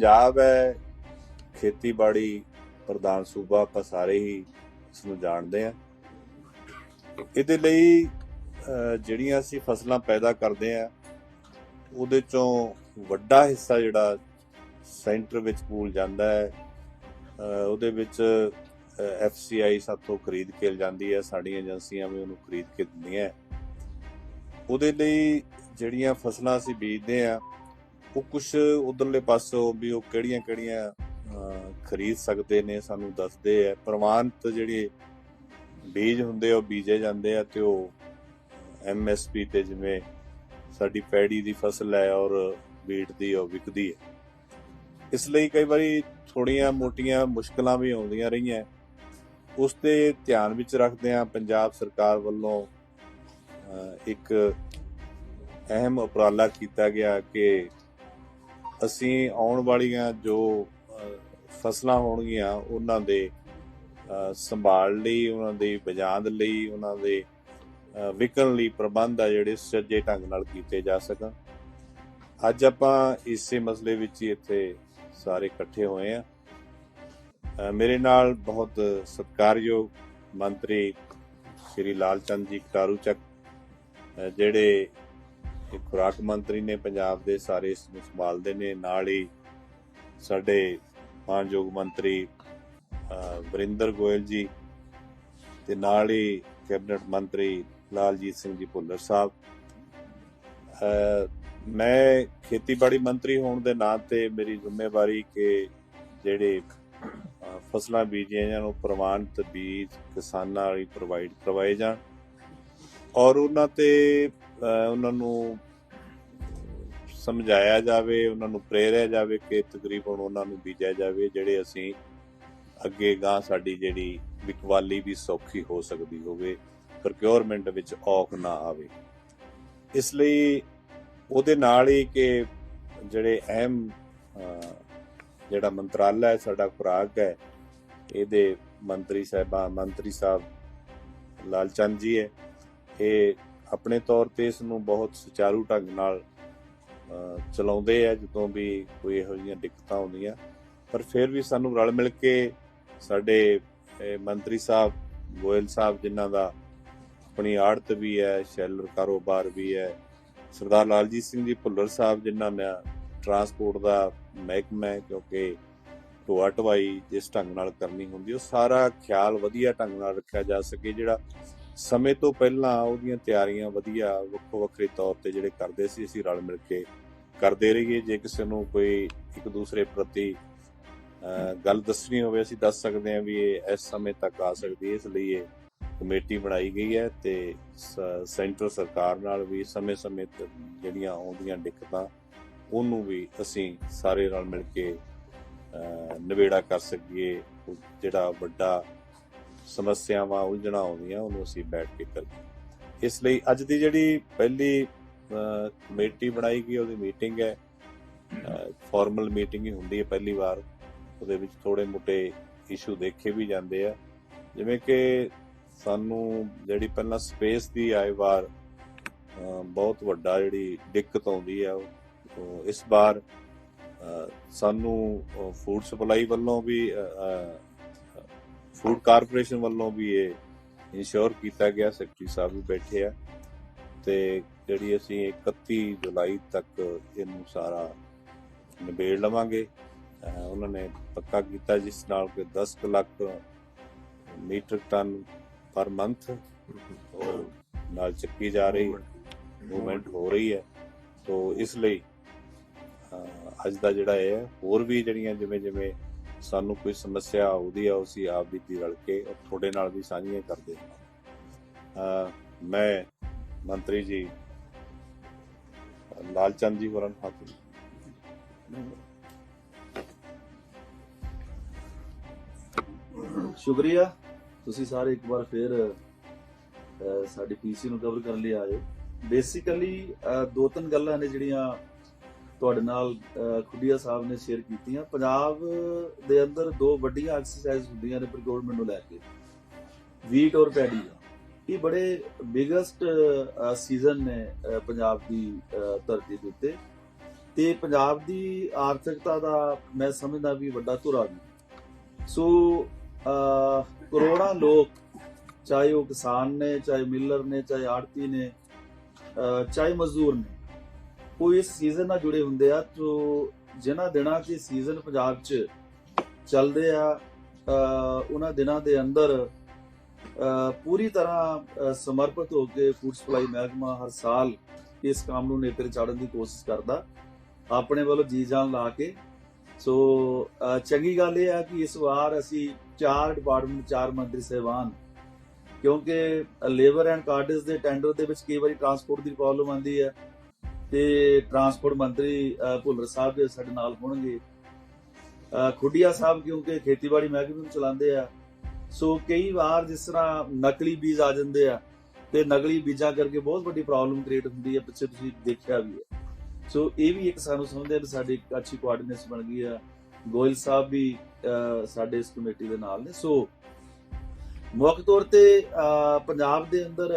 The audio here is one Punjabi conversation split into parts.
ਪੰਜਾਬ ਹੈ, ਖੇਤੀਬਾੜੀ ਪ੍ਰਧਾਨ ਸੂਬਾ ਆਪਾਂ ਸਾਰੇ ਹੀ ਇਸ ਨੂੰ ਜਾਣਦੇ ਆ ਇਹਦੇ ਲਈ ਜਿਹੜੀਆਂ ਅਸੀਂ ਫਸਲਾਂ ਪੈਦਾ ਕਰਦੇ ਆ ਉਹਦੇ ਚੋਂ ਵੱਡਾ ਹਿੱਸਾ ਜਿਹੜਾ ਸੈਂਟਰ ਵਿੱਚ ਪੂਲ ਜਾਂਦਾ ਹੈ। ਉਹਦੇ ਵਿੱਚ ਐਫਸੀਆਈ ਸਾਥੋਂ ਖਰੀਦ ਕੇ ਜਾਂਦੀ ਹੈ, ਸਾਡੀਆਂ ਏਜੰਸੀਆਂ ਵੀ ਉਹਨੂੰ ਖਰੀਦ ਕੇ ਦਿੰਦੀਆਂ ਉਹਦੇ ਲਈ ਜਿਹੜੀਆਂ ਫਸਲਾਂ ਅਸੀਂ ਬੀਜਦੇ ਆ ਉਹ ਕੁਝ ਉਧਰਲੇ ਪਾਸੋਂ ਵੀ ਉਹ ਕਿਹੜੀਆਂ ਕਿਹੜੀਆਂ ਖਰੀਦ ਸਕਦੇ ਨੇ ਸਾਨੂੰ ਦੱਸਦੇ ਆ। ਪ੍ਰਮਾਣਿਤ ਜਿਹੜੇ ਬੀਜ ਹੁੰਦੇ ਆ, ਉਹ ਬੀਜੇ ਜਾਂਦੇ ਆ ਤੇ ਉਹ ਐਮਐਸਪੀ ਤੇ ਜਿਵੇਂ ਸਾਡੀ ਪੈੜੀ ਦੀ ਫਸਲ ਹੈ ਔਰ ਵੀਟ ਦੀ, ਉਹ ਵਿਕਦੀ ਹੈ। ਇਸ ਲਈ ਕਈ ਵਾਰੀ ਥੋੜੀਆਂ ਮੋਟੀਆਂ ਮੁਸ਼ਕਲਾਂ ਵੀ ਆਉਂਦੀਆਂ ਰਹੀਆਂ। ਉਸ ਤੇ ਧਿਆਨ ਵਿੱਚ ਰੱਖਦੇ ਆ ਪੰਜਾਬ ਸਰਕਾਰ ਵੱਲੋਂ ਇੱਕ ਅਹਿਮ ਉਪਰਾਲਾ ਕੀਤਾ ਗਿਆ ਕਿ ਅਸੀਂ ਆਉਣ ਵਾਲੀਆਂ ਜੋ ਫਸਲਾਂ ਹੋਣਗੀਆਂ, ਉਹਨਾਂ ਦੇ ਸੰਭਾਲ ਲਈ, ਉਹਨਾਂ ਦੇ ਬਜਾਦ ਲਈ, ਉਹਨਾਂ ਦੇ ਵਿਕਣ ਲਈ ਪ੍ਰਬੰਧ ਆ ਜਿਹੜੇ ਸੱਜੇ ਢੰਗ ਨਾਲ ਕੀਤੇ ਜਾ ਸਕਣ। ਅੱਜ ਆਪਾਂ ਇਸੇ ਮਸਲੇ ਵਿੱਚ ਹੀ ਇੱਥੇ ਸਾਰੇ ਇਕੱਠੇ ਹੋਏ ਆ ਮੇਰੇ ਨਾਲ ਬਹੁਤ ਸਤਿਕਾਰਯੋਗ ਮੰਤਰੀ ਸ਼੍ਰੀ ਲਾਲਚੰਦ ਜੀ ਕਟਾਰੂ ਚੱਕ ਜਿਹੜੇ ਇਹ ਖੁਰਾਕ ਮੰਤਰੀ ਨੇ ਪੰਜਾਬ ਦੇ ਸਾਰੇ ਇਸ ਨੂੰ ਸੰਭਾਲਦੇ ਨੇ। ਨਾਲ ਹੀ ਸਾਡੇ ਮਾਨਯੋਗ ਮੰਤਰੀ ਵਰਿੰਦਰ ਗੋਇਲ ਜੀ ਤੇ ਨਾਲ ਹੀ ਕੈਬਨਿਟ ਮੰਤਰੀ ਲਾਲਜੀਤ ਸਿੰਘ ਜੀ ਭੁੱਲਰ ਸਾਹਿਬ। ਮੈਂ ਖੇਤੀਬਾੜੀ ਮੰਤਰੀ ਹੋਣ ਦੇ ਨਾਂ ਤੇ ਮੇਰੀ ਜ਼ਿੰਮੇਵਾਰੀ ਕਿ ਜਿਹੜੇ ਫਸਲਾਂ ਬੀਜੀਆਂ ਜਾਣ, ਉਹ ਪ੍ਰਮਾਣਿਤ ਬੀਜ ਕਿਸਾਨਾਂ ਲਈ ਪ੍ਰੋਵਾਈਡ ਕਰਵਾਏ ਜਾਣ। ਔਰ ਉਹਨਾਂ ਤੇ ਉਹਨਾਂ ਨੂੰ ਸਮਝਾਇਆ ਜਾਵੇ, ਉਹਨਾਂ ਨੂੰ ਪ੍ਰੇਰਿਆ ਜਾਵੇ ਕਿ ਤਕਰੀਬਨ ਉਹਨਾਂ ਨੂੰ ਬੀਜਿਆ ਜਾਵੇ, ਜਿਹੜੇ ਅਸੀਂ ਅੱਗੇ ਗਾਂ ਸਾਡੀ ਜਿਹੜੀ ਵਿਕਵਾਲੀ ਵੀ ਸੌਖੀ ਹੋ ਸਕਦੀ ਹੋਵੇ ਪ੍ਰੋਕਿਉਰਮੈਂਟ ਵਿੱਚ ਔਖ ਨਾ ਆਵੇ। ਇਸ ਲਈ ਉਹਦੇ ਨਾਲ ਹੀ ਕਿ ਜਿਹੜੇ ਅਹਿਮ ਜਿਹੜਾ ਮੰਤਰਾਲਾ ਹੈ, ਸਾਡਾ ਖੁਰਾਕ ਹੈ, ਇਹਦੇ ਮੰਤਰੀ ਸਾਹਿਬਾਨ ਮੰਤਰੀ ਸਾਹਿਬ ਲਾਲਚੰਦ ਜੀ ਹੈ, ਇਹ ਆਪਣੇ ਤੌਰ ਤੇ ਇਸ ਨੂੰ ਬਹੁਤ ਸੁਚਾਰੂ ਢੰਗ ਨਾਲ ਚਲਾਉਂਦੇ ਆ, ਜਦੋਂ ਵੀ ਕੋਈ ਇਹੋ ਜਿਹੀਆਂ ਦਿੱਕਤਾਂ ਆਉਂਦੀਆਂ। ਪਰ ਫਿਰ ਵੀ ਸਾਨੂੰ ਰਲ ਮਿਲ ਕੇ ਸਾਡੇ ਮੰਤਰੀ ਸਾਹਿਬ, ਗੋਇਲ ਸਾਹਿਬ ਜਿਨ੍ਹਾਂ ਦਾ ਆਪਣੀ ਆੜਤ ਵੀ ਹੈ, ਸ਼ੈਲਰ ਕਾਰੋਬਾਰ ਵੀ ਹੈ, ਸਰਦਾਰ ਲਾਲਜੀਤ ਸਿੰਘ ਜੀ ਭੁੱਲਰ ਸਾਹਿਬ ਜਿਨ੍ਹਾਂ ਨੇ ਟਰਾਂਸਪੋਰਟ ਦਾ ਮਹਿਕਮਾ ਹੈ, ਕਿਉਂਕਿ ਢੋਆ ਢਵਾਈ ਜਿਸ ਢੰਗ ਨਾਲ ਕਰਨੀ ਹੁੰਦੀ, ਉਹ ਸਾਰਾ ਖਿਆਲ ਵਧੀਆ ਢੰਗ ਨਾਲ ਰੱਖਿਆ ਜਾ ਸਕੇ, ਜਿਹੜਾ ਸਮੇਂ ਤੋਂ ਪਹਿਲਾਂ ਉਹਦੀਆਂ ਤਿਆਰੀਆਂ ਵਧੀਆ ਵੱਖੋ ਵੱਖਰੇ ਤੌਰ ਤੇ ਜਿਹੜੇ ਕਰਦੇ ਸੀ ਅਸੀਂ ਰਲ ਮਿਲ ਕੇ ਕਰਦੇ ਰਹੀਏ। ਜੇ ਕਿਸੇ ਨੂੰ ਕੋਈ ਇੱਕ ਦੂਸਰੇ ਪ੍ਰਤੀ ਗੱਲ ਦੱਸਣੀ ਹੋਵੇ ਅਸੀਂ ਦੱਸ ਸਕਦੇ ਹਾਂ ਵੀ ਇਹ ਇਸ ਸਮੇਂ ਤੱਕ ਆ ਸਕਦੀ ਹੈ। ਇਸ ਲਈ ਇਹ ਕਮੇਟੀ ਬਣਾਈ ਗਈ ਹੈ ਤੇ ਸੈਂਟਰ ਸਰਕਾਰ ਨਾਲ ਵੀ ਸਮੇਂ-ਸਮੇਂ ਤੇ ਜਿਹੜੀਆਂ ਆਉਂਦੀਆਂ ਦਿੱਕਤਾਂ ਉਹਨੂੰ ਵੀ ਅਸੀਂ ਸਾਰੇ ਰਲ ਮਿਲ ਕੇ ਅਹ, ਨਿਬੇੜਾ ਕਰ ਸਕੀਏ। ਜਿਹੜਾ ਵੱਡਾ ਸਮੱਸਿਆਵਾਂ ਉਲਝਣਾ ਆਉਂਦੀਆਂ, ਉਹਨੂੰ ਅਸੀਂ ਬੈਠ ਕੇ ਕਰੀਏ ਇਸ ਲਈ ਅੱਜ ਦੀ ਜਿਹੜੀ ਪਹਿਲੀ ਕਮੇਟੀ ਬਣਾਈ ਗਈ, ਉਹਦੀ ਮੀਟਿੰਗ ਹੈ। ਫਾਰਮਲ ਮੀਟਿੰਗ ਹੀ ਹੁੰਦੀ ਹੈ ਪਹਿਲੀ ਵਾਰ। ਉਹਦੇ ਵਿੱਚ ਥੋੜੇ ਮੋਟੇ ਇਸ਼ੂ ਦੇਖੇ ਵੀ ਜਾਂਦੇ ਆ। ਜਿਵੇਂ ਕਿ ਸਾਨੂੰ ਜਿਹੜੀ ਪਹਿਲਾਂ ਸਪੇਸ ਦੀ ਆਏ ਵਾਰ ਬਹੁਤ ਵੱਡਾ ਜਿਹੜੀ ਦਿੱਕਤ ਆਉਂਦੀ ਆ, ਉਹ- ਇਸ ਵਾਰ ਸਾਨੂੰ ਫੂਡ ਸਪਲਾਈ ਵੱਲੋਂ ਵੀ ਫੂਡ ਕਾਰਪੋਰੇਸ਼ਨ ਵੱਲੋਂ ਵੀ ਇਹ ਇੰਸ਼ੋਰ ਕੀਤਾ ਗਿਆ, ਸੈਕਟਰੀ ਸਾਹਿਬ ਵੀ ਬੈਠੇ ਆ। ਤੇ ਜਿਹੜੀ ਅਸੀਂ 31 ਜੁਲਾਈ ਤੱਕ ਇਹਨੂੰ ਸਾਰਾ ਨਿਬੇੜ ਲਵਾਂਗੇ। ਉਹਨਾਂ ਨੇ ਪੱਕਾ ਕੀਤਾ ਜਿਸ ਨਾਲ ਕਿ 10 ਕੁ lakh metre ton per month ਨਾਲ ਚੱਕੀ ਜਾ ਰਹੀ, ਮੂਵਮੈਂਟ ਹੋ ਰਹੀ ਹੈ। ਸੋ ਇਸ ਲਈ ਅੱਜ ਦਾ ਜਿਹੜਾ ਇਹ ਹੈ, ਹੋਰ ਵੀ ਜਿਹੜੀਆਂ ਜਿਵੇਂ ਜਿਵੇਂ ਸਾਨੂੰ ਕੋਈ ਸਮੱਸਿਆ ਆਉਂਦੀ ਆ ਉਸੇ ਆਪ ਬੀਤੀ ਰਲ ਕੇ ਔਰ ਤੁਹਾਡੇ ਨਾਲ ਵੀ ਸਾਂਝੀਆਂ ਕਰਦੇ ਹਾਂ। ਮੈਂ ਮੰਤਰੀ ਜੀ ਲਾਲਚੰਦ ਜੀ ਹੋਰਾਂ ਨੂੰ ਹੱਥ ਸ਼ੁਕਰੀਆ। ਤੁਸੀਂ ਸਾਰੇ ਇੱਕ ਵਾਰ ਫੇਰ ਅਹ, ਸਾਡੀ ਪੀਸੀ ਨੂੰ ਕਵਰ ਕਰਨ ਲਈ ਆਏ ਬੇਸਿਕਲੀ ਦੋ ਤਿੰਨ ਗੱਲਾਂ ਨੇ ਜਿਹੜੀਆਂ ਤੁਹਾਡੇ ਨਾਲ ਖੁੱਡੀਆ ਸਾਹਿਬ ਨੇ ਸ਼ੇਅਰ ਕੀਤੀਆਂ। ਪੰਜਾਬ ਦੇ ਅੰਦਰ ਦੋ ਵੱਡੀਆਂ ਐਕਸਰਸਾਈਜ਼ ਹੁੰਦੀਆਂ ਨੇ ਪ੍ਰੋਕਿਉਰਮੈਂਟ ਨੂੰ ਲੈ ਕੇ। ਵੀਟ ਔਰ ਪੈਡੀ ਦਾ ਇਹ ਬੜੇ ਬਿਗੇਸਟ ਸੀਜ਼ਨ ਨੇ ਪੰਜਾਬ ਦੀ ਧਰਤੀ ਦੇ ਉੱਤੇ। ਤੇ ਪੰਜਾਬ ਦੀ ਆਰਥਿਕਤਾ ਦਾ ਮੈਂ ਸਮਝਦਾ ਵੀ ਵੱਡਾ ਧੁਰਾ ਵੀ। ਸੋ ਕਰੋੜਾਂ ਲੋਕ, ਚਾਹੇ ਉਹ ਕਿਸਾਨ ਨੇ, ਚਾਹੇ ਮਿਲਰ ਨੇ, ਚਾਹੇ ਆੜਤੀ ਨੇ ਚਾਹੇ ਮਜ਼ਦੂਰ ਨੇ ਉਹ ਇਸ ਸੀਜ਼ਨ ਨਾਲ ਜੁੜੇ ਹੁੰਦੇ ਆ ਜੋ ਜਿਨ੍ਹਾਂ ਦਿਨਾਂ 'ਚ ਸੀਜ਼ਨ ਪੰਜਾਬ 'ਚ ਚੱਲਦੇ ਆ ਉਹਨਾਂ ਦਿਨਾਂ ਦੇ ਅੰਦਰ ਪੂਰੀ ਤਰ੍ਹਾਂ ਸਮਰਪਿਤ ਹੋ ਕੇ ਫੂਡ ਸਪਲਾਈ ਮਹਿਕਮਾ ਹਰ ਸਾਲ ਇਸ ਕੰਮ ਨੂੰ ਨੇਪਰੇ ਚਾੜਨ ਦੀ ਕੋਸ਼ਿਸ਼ ਕਰਦਾ, ਆਪਣੇ ਵੱਲੋਂ ਜੀ ਜਾਨ ਲਾ ਕੇ। ਸੋ ਚੰਗੀ ਗੱਲ ਇਹ ਆ ਕਿ ਇਸ ਵਾਰ ਅਸੀਂ ਚਾਰ ਡਿਪਾਰਟਮੈਂਟ ਚਾਰ ਮੰਤਰੀ ਸਹਿਬਾਨ, ਕਿਉਂਕਿ ਲੇਬਰ ਐਂਡ ਕਾਰਡਸ ਦੇ ਟੈਂਡਰ ਦੇ ਵਿੱਚ ਕਈ ਵਾਰੀ ਟਰਾਂਸਪੋਰਟ ਦੀ ਪ੍ਰੋਬਲਮ ਆਉਂਦੀ ਹੈ। ਤੇ ਟਰਾਂਸਪੋਰਟ ਮੰਤਰੀ ਭੁੱਲਰ ਸਾਹਿਬ ਦੇ ਸਾਡੇ ਨਾਲ ਹੋਣਗੇ। ਖੁੱਡੀਆ ਸਾਹਿਬ ਕਿਉਂਕਿ ਖੇਤੀਬਾੜੀ ਮਹਿਕਮੇ ਨੂੰ ਚਲਾਉਂਦੇ ਆ। ਸੋ ਕਈ ਵਾਰ ਜਿਸ ਤਰ੍ਹਾਂ ਨਕਲੀ ਬੀਜ ਆ ਜਾਂਦੇ ਆ ਤੇ ਨਕਲੀ ਬੀਜਾਂ ਕਰਕੇ ਬਹੁਤ ਵੱਡੀ ਪ੍ਰੋਬਲਮ ਕ੍ਰੀਏਟ ਹੁੰਦੀ ਹੈ ਪਿੱਛੇ ਤੁਸੀਂ ਦੇਖਿਆ ਵੀ ਹੈ ਸੋ ਇਹ ਵੀ ਇੱਕ ਸਾਨੂੰ ਸਮਝਦੇ ਆ ਵੀ ਸਾਡੀ ਇੱਕ ਅੱਛੀ ਕੋਆਰਡੀਨੇਸ਼ਨ ਬਣ ਗਈ ਆ। ਗੋਇਲ ਸਾਹਿਬ ਵੀ ਅਹ, ਸਾਡੇ ਇਸ ਕਮੇਟੀ ਦੇ ਨਾਲ ਨੇ। ਸੋ ਮੁੱਖ ਤੌਰ ਤੇ ਅਹ, ਪੰਜਾਬ ਦੇ ਅੰਦਰ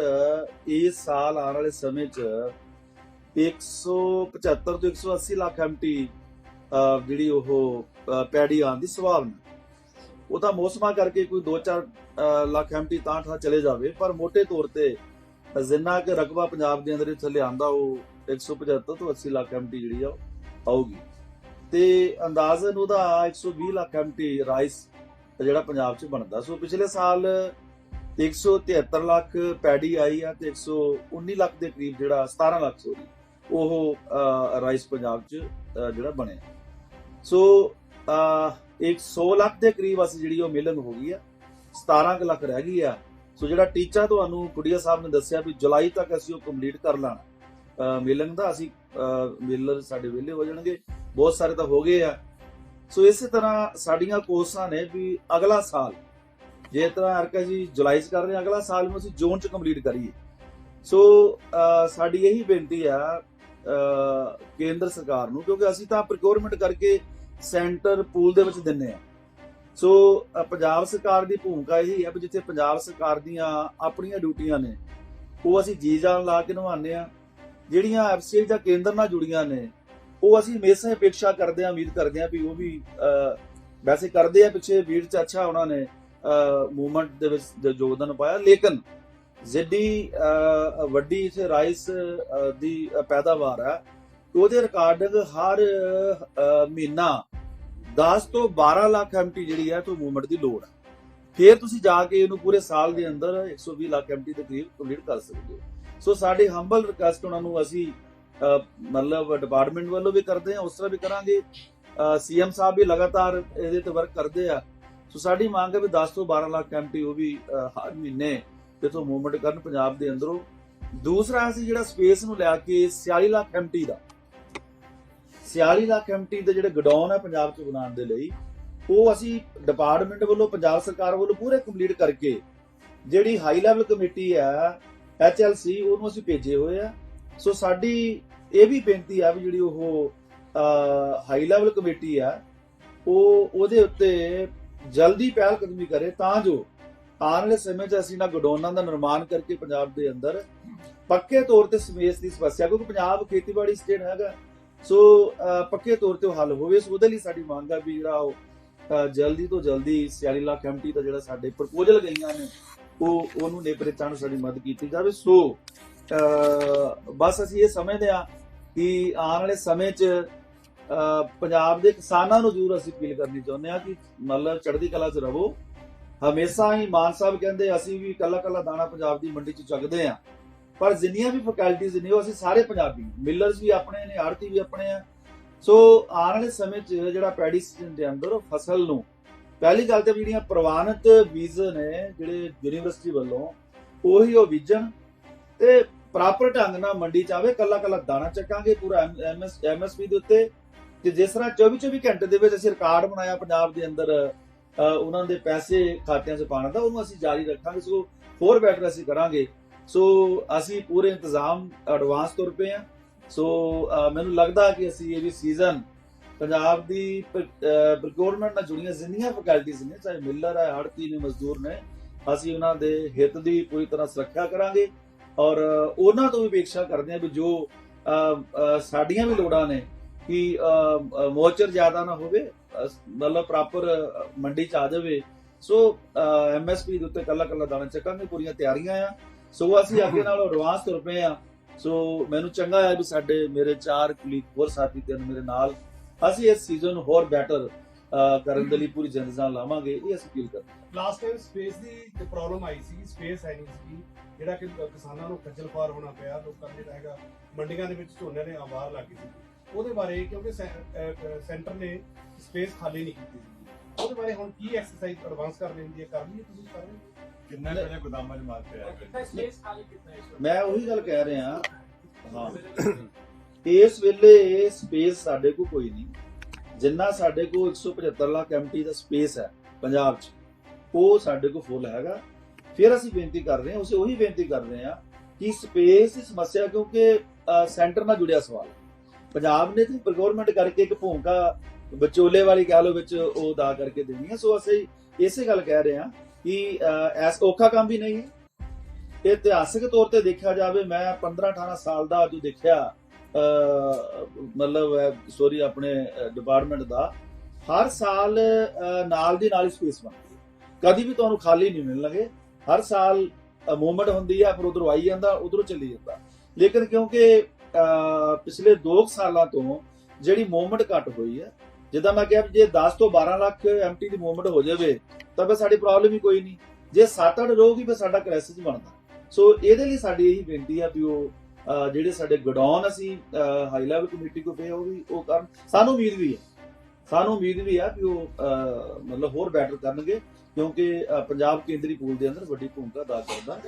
ਇਸ ਸਾਲ ਆਉਣ ਵਾਲੇ ਸਮੇਂ 'ਚ 175 ਤੋਂ 180 ਲੱਖ ਐਮਟੀ ਜਿਹੜੀ ਉਹ ਅਹ, ਪੈੜੀ ਆਉਣ ਦੀ ਸੰਭਾਵਨਾ ਉਹ ਤਾਂ ਮੌਸਮਾਂ ਕਰਕੇ ਕੋਈ 2-4 ਲੱਖ ਐਮਟੀ ਤਾਂ ਠਾ ਚਲੇ ਜਾਵੇ ਪਰ ਮੋٹے ਤੌਰ ਤੇ ਜਿੰਨਾ ਕਿ ਰਕਬਾ ਪੰਜਾਬ ਦੇ ਅੰਦਰ ਇੱਥੇ ਲਿਆਂਦਾ ਉਹ 175 ਤੋਂ 80 ਲੱਖ ਐਮਟੀ ਜਿਹੜੀ ਆ ਉਹ ਆਊਗੀ। ਤੇ ਅੰਦਾਜ਼ਨ ਉਹਦਾ 120 ਲੱਖ ਐਮਟੀ ਰਾਈਸ ਜਿਹੜਾ ਪੰਜਾਬ 'ਚ ਬਣਦਾ। ਸੋ ਪਿਛਲੇ ਸਾਲ 173 ਲੱਖ ਪੈੜੀ ਆਈ ਆ ਤੇ 119 ਲੱਖ ਦੇ ਕਰੀਬ ਜਿਹੜਾ 17 ਲੱਖ ਸੋਰੀ ਉਹ ਰਾਈਸ ਪੰਜਾਬ 'ਚ ਜਿਹੜਾ ਬਣਿਆ। ਸੋ ਇੱਕ 100 ਲੱਖ ਦੇ ਕਰੀਬ ਅਸੀਂ ਜਿਹੜੀ ਉਹ ਮਿਲਨ ਹੋ ਗਈ ਆ 17 ਕੁ ਲੱਖ ਰਹਿ ਗਈ ਆ। ਸੋ ਜਿਹੜਾ ਟੀਚਾ ਤੁਹਾਨੂੰ ਕੁੜੀਆ ਸਾਹਿਬ ਨੇ ਦੱਸਿਆ ਵੀ ਜੁਲਾਈ ਤੱਕ ਅਸੀਂ ਉਹ ਕੰਪਲੀਟ ਕਰ ਲਾਣਾ ਮਿਲਨ ਦਾ ਅਸੀਂ ਮਿਲਰ ਸਾਡੇ ਵਿਹਲੇ ਹੋ ਜਾਣਗੇ ਬਹੁਤ ਸਾਰੇ ਤਾਂ ਹੋ ਗਏ ਆ। ਸੋ ਇਸੇ ਤਰ੍ਹਾਂ ਸਾਡੀਆਂ ਕੋਰਸਾਂ ਨੇ ਵੀ ਅਗਲਾ ਸਾਲ ਜੇ ਤਰ੍ਹਾਂ ਅਰਕਾ ਜੀ ਜੁਲਾਈ ਚ ਕਰ ਰਹੇ ਹਾਂ, ਅਗਲਾ ਸਾਲ ਨੂੰ ਅਸੀਂ ਜੂਨ ਚ ਕੰਪਲੀਟ ਕਰੀਏ। ਸੋ ਸਾਡੀ ਇਹੀ ਬੇਨਤੀ ਆ ਕੇਂਦਰ ਸਰਕਾਰ ਨੂੰ ਕਿਉਂਕਿ ਅਸੀਂ ਤਾਂ ਪ੍ਰੋਕਿਉਰਮੈਂਟ ਕਰਕੇ ਸੈਂਟਰ ਪੂਲ ਦੇ ਵਿੱਚ ਦਿੰਨੇ ਆ। ਸੋ ਪੰਜਾਬ ਸਰਕਾਰ ਦੀ ਭੂਮਿਕਾ ਇਹ ਹੈ ਵੀ ਜਿੱਥੇ ਪੰਜਾਬ ਸਰਕਾਰ ਦੀਆਂ ਆਪਣੀਆਂ ਡਿਊਟੀਆਂ ਨੇ ਉਹ ਅਸੀਂ ਜੀ ਜਾਨ ਲਾ ਕੇ ਨਿਭਾਉਂਦੇ ਆ। ਜਿਹੜੀਆਂ ਐਫਸੀਆਈ ਜਾਂ ਕੇਂਦਰ ਨਾਲ ਜੁੜੀਆਂ ਨੇ ਉਹ ਅਸੀਂ ਹਮੇਸ਼ਾ ਹੀ ਕਰਦੇ ਆ ਉਮੀਦ ਕਰਦੇ ਆ ਵੀ ਉਹ ਵੀ ਅਹ, ਵੈਸੇ ਕਰਦੇ ਆ ਪਿੱਛੇ ਵੀਰ ਚ ਅੱਛਾ ਉਹਨਾਂ ਨੇ ਮੂਵਮੈਂਟ ਦੇ ਵਿੱਚ ਯੋਗਦਾਨ ਪਾਇਆ। ਲੇਕਿਨ ਜਿੱਡੀ ਵੱਡੀ ਇਥੇ ਰਾਈਸ ਦੀ ਪੈਦਾਵਾਰ ਹੈ, ਉਹਦੇ ਰਿਕਾਰਡਿੰਗ ਹਰ ਮਹੀਨਾ 10 ਤੋਂ 12 ਲੱਖ ਐਮਟੀ ਜਿਹੜੀ ਹੈ, ਤੋਂ ਮੂਵਮੈਂਟ ਦੀ ਲੋੜ ਹੈ। ਫਿਰ ਤੁਸੀਂ ਜਾ ਕੇ ਇਹਨੂੰ ਪੂਰੇ ਸਾਲ ਦੇ ਅੰਦਰ 120 ਲੱਖ ਐਮਟੀ ਦੇ ਕਰੀਬ ਕੰਪਲੀਟ ਕਰ ਸਕਦੇ ਹੋ। ਸੋ ਸਾਡੀ ਹੰਬਲ ਰਿਕਵੈਸਟ ਉਹਨਾਂ ਨੂੰ ਅਸੀਂ ਮਤਲਬ ਡਿਪਾਰਟਮੈਂਟ ਵੱਲੋਂ ਵੀ ਕਰਦੇ ਹਾਂ, ਉਸ ਤਰ੍ਹਾਂ ਵੀ ਕਰਾਂਗੇ। ਸੀਐਮ ਸਾਹਿਬ ਵੀ ਲਗਾਤਾਰ ਇਹਦੇ ਤੇ ਵਰਕ ਕਰਦੇ ਆ। ਸੋ ਸਾਡੀ ਮੰਗ ਹੈ ਵੀ 10 ਤੋਂ 12 ਲੱਖ ਐਮਟੀ ਉਹ ਵੀ ਹਰ ਮਹੀਨੇ ਜਿੱਥੋਂ ਮੂਵਮੈਂਟ ਕਰਨ ਪੰਜਾਬ ਦੇ ਅੰਦਰੋਂ। ਦੂਸਰਾ ਅਸੀਂ ਜਿਹੜਾ ਸਪੇਸ ਨੂੰ ਲਿਆ ਕੇ 46 ਲੱਖ ਐਮਟੀ ਦਾ। 46 ਲੱਖ ਐਮਟੀ ਦੇ ਜਿਹੜੇ ਗਡਾਊਨ ਹੈ ਪੰਜਾਬ ਚ ਬਣਾਉਣ ਦੇ ਲਈ, ਉਹ ਅਸੀਂ ਡਿਪਾਰਟਮੈਂਟ ਵੱਲੋਂ, ਪੰਜਾਬ ਸਰਕਾਰ ਵੱਲੋਂ ਪੂਰੇ ਕੰਪਲੀਟ ਕਰਕੇ, ਜਿਹੜੀ ਹਾਈ ਲੈਵਲ ਕਮੇਟੀ ਹੈ ਐਚਐਲਸੀ ਉਹਨੂੰ ਅਸੀਂ ਭੇਜੇ ਹੋਏ ਆ। ਸੋ ਸਾਡੀ ਇਹ ਵੀ ਬੇਨਤੀ ਆ ਵੀ ਜਿਹੜੀ ਉਹ ਹਾਈ ਲੈਵਲ ਕਮੇਟੀ ਆ, ਉਹ ਉਹਦੇ ਉੱਤੇ ਜਲਦੀ ਪਹਿਲ ਕਦਮੀ ਕਰੇ ਤਾਂ ਜੋ ਆਉਣ ਵਾਲੇ ਸਮੇਂ 'ਚ ਅਸੀਂ ਨਾ ਗਡਾਊਨਾਂ ਦਾ ਨਿਰਮਾਣ ਕਰਕੇ ਪੰਜਾਬ ਦੇ ਅੰਦਰ ਪੱਕੇ ਤੌਰ ਤੇ ਸਪੇਸ ਦੀ ਸਮੱਸਿਆ ਕਿਉਂਕਿ ਪੰਜਾਬ ਖੇਤੀਬਾੜੀ ਸਟੇਟ ਹੈਗਾ। ਸੋ ਪੱਕੇ ਤੌਰ ਤੇ ਉਹ ਹੱਲ ਹੋਵੇ ਸੋ ਉਹਦੇ ਲਈ ਸਾਡੀ ਮੰਗ ਆ ਵੀ ਜਿਹੜਾ ਉਹ ਜਲਦੀ ਤੋਂ ਜਲਦੀ 46 ਲੱਖ ਐਮਟੀ ਦਾ ਜਿਹੜਾ ਸਾਡੇ ਪ੍ਰਪੋਜ਼ਲ ਗਈਆਂ ਨੇ ਉਹ ਉਹਨੂੰ ਨੇਪਰੇ ਚਾਣ ਸਾਡੀ ਮਦਦ ਕੀਤੀ ਜਾਵੇ। ਸੋ ਬਸ ਅਸੀਂ ਇਹ ਸਮਝਦੇ ਆ ਕਿ ਆਉਣ ਵਾਲੇ ਸਮੇਂ 'ਚ ਅਹ, ਪੰਜਾਬ ਦੇ ਕਿਸਾਨਾਂ ਨੂੰ ਜ਼ਰੂਰ ਅਸੀਂ ਅਪੀਲ ਕਰਨੀ ਚਾਹੁੰਦੇ ਆ ਕਿ ਮਤਲਬ ਚੜ੍ਹਦੀ ਕਲਾ 'ਚ ਰਹੋ। ਹਮੇਸ਼ਾ ਹੀ ਮਾਨ ਸਾਹਿਬ ਕਹਿੰਦੇ, ਅਸੀਂ ਵੀ ਕੱਲਾ ਕੱਲਾ ਦਾਣਾ ਪੰਜਾਬ ਦੀ ਮੰਡੀ 'ਚ ਚੱਕਦੇ ਆ ਪਰ ਜਿੰਨੀਆਂ ਵੀ ਫੈਕਲਟੀਜ਼ ਨੇ, ਉਹ ਅਸੀਂ ਸਾਰੇ ਪੰਜਾਬੀ ਮਿਲਰਸ ਵੀ ਆਪਣੇ ਨੇ ਆੜਤੀ ਵੀ ਆਪਣੇ ਆ। ਸੋ ਆਉਣ ਵਾਲੇ ਸਮੇਂ 'ਚ ਜਿਹੜਾ ਪੈਡੀ ਸੀਜ਼ਨ ਦੇ ਅੰਦਰ ਫਸਲ ਨੂੰ ਪਹਿਲੀ ਗੱਲ ਤੇ ਜਿਹੜੀਆਂ ਪ੍ਰਵਾਨਿਤ ਬੀਜ ਨੇ, ਜਿਹੜੇ ਯੂਨੀਵਰਸਿਟੀ ਵੱਲੋਂ, ਉਹੀ ਉਹ ਬੀਜਣ ਤੇ ਪ੍ਰਾਪਰ ਢੰਗ ਨਾਲ ਮੰਡੀ ਚ ਆਵੇ ਕੱਲਾ ਕੱਲਾ ਦਾਣਾ ਚੱਕਾਂਗੇ ਪੂਰਾ ਐਮਐਸ ਐਮਐਸਪੀ ਦੇ ਉੱਤੇ। ਤੇ ਜਿਸ ਤਰ੍ਹਾਂ 24 24 ਘੰਟੇ ਦੇ ਵਿੱਚ ਅਸੀਂ ਰਿਕਾਰਡ ਬਣਾਇਆ ਪੰਜਾਬ ਦੇ ਅੰਦਰ ਉਹਨਾਂ ਦੇ ਪੈਸੇ ਖਾਤਿਆਂ 'ਚ ਪਾਉਣ ਦਾ ਉਹਨੂੰ ਅਸੀਂ ਜਾਰੀ ਰੱਖਾਂਗੇ, ਸੋ ਹੋਰ ਬੈਟਰ ਅਸੀਂ ਕਰਾਂਗੇ। ਸੋ ਅਸੀਂ ਪੂਰੇ ਇੰਤਜ਼ਾਮ ਐਡਵਾਂਸ ਤੌਰ ਪਏ ਆ ਸੋ ਮੈਨੂੰ ਲੱਗਦਾ ਕਿ ਅਸੀਂ ਇਹ ਵੀ ਸੀਜ਼ਨ ਪੰਜਾਬ ਦੀ ਪ੍ਰੋਕਿਉਰਮੈਂਟ ਨਾਲ ਜੁੜੀਆਂ ਜਿੰਨੀਆਂ ਫੈਕਲਟੀਆਂ ਨੇ, ਚਾਹੇ ਮਿਲਰ ਹੈ ਆੜਤੀ ਨੇ, ਮਜ਼ਦੂਰ ਨੇ, ਅਸੀਂ ਉਹਨਾਂ ਦੇ ਹਿੱਤ ਦੀ ਪੂਰੀ ਤਰ੍ਹਾਂ ਸੁਰੱਖਿਆ ਕਰਾਂਗੇ। ਔਰ ਉਹਨਾਂ ਤੋਂ ਵੀ ਅਪੇક્ષਾ ਕਰਦੇ ਹਾਂ ਵੀ ਜੋ ਸਾਡੀਆਂ ਵੀ ਲੋੜਾਂ ਨੇ ਕਿ ਮੋਚਰ ਜ਼ਿਆਦਾ ਨਾ ਹੋਵੇ ਮਤਲਬ ਪ੍ਰੋਪਰ ਮੰਡੀ ਚ ਆ ਜਾਵੇ। ਸੋ ਐਮਐਸਪੀ ਦੇ ਉੱਤੇ ਕੱਲਾ ਕੱਲਾ ਦਾਣਾ ਚੱਕਾਂਗੇ, ਪੂਰੀਆਂ ਤਿਆਰੀਆਂ ਆ। ਸੋ ਅਸੀਂ ਅੱਗੇ ਨਾਲੋਂ ਐਡਵਾਂਸ ਤੁਰ ਪਏ ਆ। ਸੋ ਮੈਨੂੰ ਚੰਗਾ ਹੈ ਵੀ ਸਾਡੇ ਮੇਰੇ ਚਾਰ ਕੁਲੀਗ ਹੋਰ ਸਾਥੀ ਤੇ ਮੇਰੇ ਨਾਲ। ਅਸੀਂ ਇਸ ਸੀਜ਼ਨ ਹੋਰ ਬੈਟਰ ਕਰਨ ਦੇ ਲਈ ਪੂਰੀ ਜਨਜ਼ਾਨ ਲਾਵਾਂਗੇ, ਇਹ ਅਸੀਂ ਫੀਲ ਕਰਦੇ ਲਾਸਟ ਟਾਈਮ ਸਪੇਸ ਦੀ ਪ੍ਰੋਬਲਮ ਆਈ ਸੀ ਸਪੇਸ ਹੈ ਨਹੀਂ ਸੀ। ਜਿਹੜਾ ਕਿ ਕਿਸਾਨਾਂ ਨੂੰ ਖੱਜਲ ਖੁਆਰ ਹੋਣਾ ਪਿਆ, ਲੋਕਾਂ ਨੇ ਹੈਗਾ, ਮੰਡੀਆਂ ਦੇ ਵਿੱਚ ਝੋਨੇ ਨੇ ਆਵਾਰ ਲੱਗੀ ਸੀ। ਉਹਦੇ ਬਾਰੇ ਕਿਉਂਕਿ ਸੈਂਟਰ ਨੇ ਸਪੇਸ ਖਾਲੀ ਨਹੀਂ ਕੀਤੀ ਸੀ। ਉਹਦੇ ਬਾਰੇ ਹੁਣ ਕੀ ਐਕਸਰਸਾਈਜ਼ ਐਡਵਾਂਸ ਕਰ ਲੈਂਦੀ ਹੈ ਕਰ ਲਈ ਹੈ ਤੁਸੀਂ ਕਰ ਰਹੇ ਹੋ? ਕਿੰਨੇ ਵਜੇ ਗੋਦਾਮਾਂ 'ਚ ਮਾਲ ਪਿਆ ਮੈਂ ਉਹੀ ਗੱਲ ਕਹਿ ਰਿਹਾ। ਹਾਂ। ਇਸ ਵੇਲੇ ਸਪੇਸ ਸਾਡੇ ਕੋਲ ਕੋਈ ਨਹੀਂ। ਜਿੰਨਾ ਸਾਡੇ ਕੋਲ 175 ਲੱਖ ਐਮਟੀ ਦਾ ਸਪੇਸ ਹੈ ਪੰਜਾਬ 'ਚ ਉਹ ਸਾਡੇ ਕੋਲ ਫੁੱਲ ਹੈਗਾ। ਫਿਰ ਅਸੀਂ ਬੇਨਤੀ ਕਰ ਰਹੇ ਹਾਂ ਉਸੇ ਉਹੀ ਬੇਨਤੀ ਕਰ ਰਹੇ ਹਾਂ ਕਿ ਸਪੇਸ ਦੀ ਸਮੱਸਿਆ ਕਿਉਂਕਿ ਸੈਂਟਰ ਨਾਲ ਜੁੜਿਆ ਸਵਾਲ ਹੈ। ਪੰਜਾਬ ਨੇ ਤੇ ਪ੍ਰੋਕਿਉਰਮੈਂਟ ਕਰਕੇ ਇੱਕ ਭੂਮਿਕਾ ਵਿਚੋਲੇ ਵਾਲੀ ਕਹਿ ਲਓ ਵਿੱਚ ਉਹ ਅਦਾ ਕਰਕੇ ਦੇਣੀ ਹੈ ਸੋ ਅਸੀਂ ਇਸੇ ਗੱਲ ਕਹਿ ਰਹੇ ਹਾਂ ਕਿ ਅਹ, ਐਸ ਔਖਾ ਕੰਮ ਵੀ ਨਹੀਂ ਹੈ। ਇਹ ਇਤਿਹਾਸਿਕ ਤੌਰ ਤੇ ਦੇਖਿਆ ਜਾਵੇ ਮੈਂ 15 18 ਸਾਲ ਦਾ ਜੋ ਦੇਖਿਆ ਮਤਲਬ ਸੋਰੀ ਆਪਣੇ ਡਿਪਾਰਟਮੈਂਟ ਦਾ। ਹਰ ਸਾਲ ਨਾਲ ਦੀ ਨਾਲ ਸਪੇਸ ਬਣਦੀ ਹੈ। ਕਦੀ ਵੀ ਤੁਹਾਨੂੰ ਖਾਲੀ ਨਹੀਂ ਮਿਲਣਗੇ ਹਰ ਸਾਲ ਮੂਵਮੈਂਟ ਹੁੰਦੀ ਹੈ ਫਿਰ ਉਧਰੋਂ ਆਈ ਜਾਂਦਾ ਉਧਰੋਂ ਚੱਲੀ ਜਾਂਦਾ। ਲੇਕਿਨ ਕਿਉਂਕਿ ਪਿਛਲੇ 2 ਸਾਲਾਂ ਤੋਂ ਜਿਹੜੀ ਮੂਵਮੈਂਟ ਘੱਟ ਹੋਈ ਹੈ, ਜਿੱਦਾਂ ਮੈਂ ਕਿਹਾ ਜੇ 10 ਤੋਂ 12 ਲੱਖ ਐਮਟੀ ਦੀ ਮੂਵਮੈਂਟ ਹੋ ਜਾਵੇ, ਤਾਂ ਫਿਰ ਸਾਡੀ ਪ੍ਰੋਬਲਮ ਹੀ ਕੋਈ ਨਹੀਂ। ਜੇ 7-8 ਰਹੂਗੀ ਫਿਰ ਸਾਡਾ ਕ੍ਰਾਈਸਿਸ ਬਣਦਾ। ਸੋ ਇਹਦੇ ਲਈ ਸਾਡੀ ਇਹੀ ਬੇਨਤੀ ਆ ਵੀ ਉਹ ਜਿਹੜੇ ਸਾਡੇ ਗਡਾਊਨ ਅਸੀਂ ਹਾਈ ਲੈਵਲ ਕਮੇਟੀ ਕੋ ਪਏ ਉਹ ਵੀ, ਉਹ ਕਰਨ। ਸਾਨੂੰ ਉਮੀਦ ਵੀ ਹੈ ਸਾਨੂੰ ਉਮੀਦ ਵੀ ਹੈ ਵੀ ਉਹ ਮਤਲਬ ਹੋਰ ਬੈਟਰ ਕਰਨਗੇ, ਕਿਉਂਕਿ ਪੰਜਾਬ ਕੇਂਦਰੀ ਪੂਲ ਦੇ ਅੰਦਰ ਵੱਡੀ ਭੂਮਿਕਾ ਅਦਾ ਕਰਦਾ।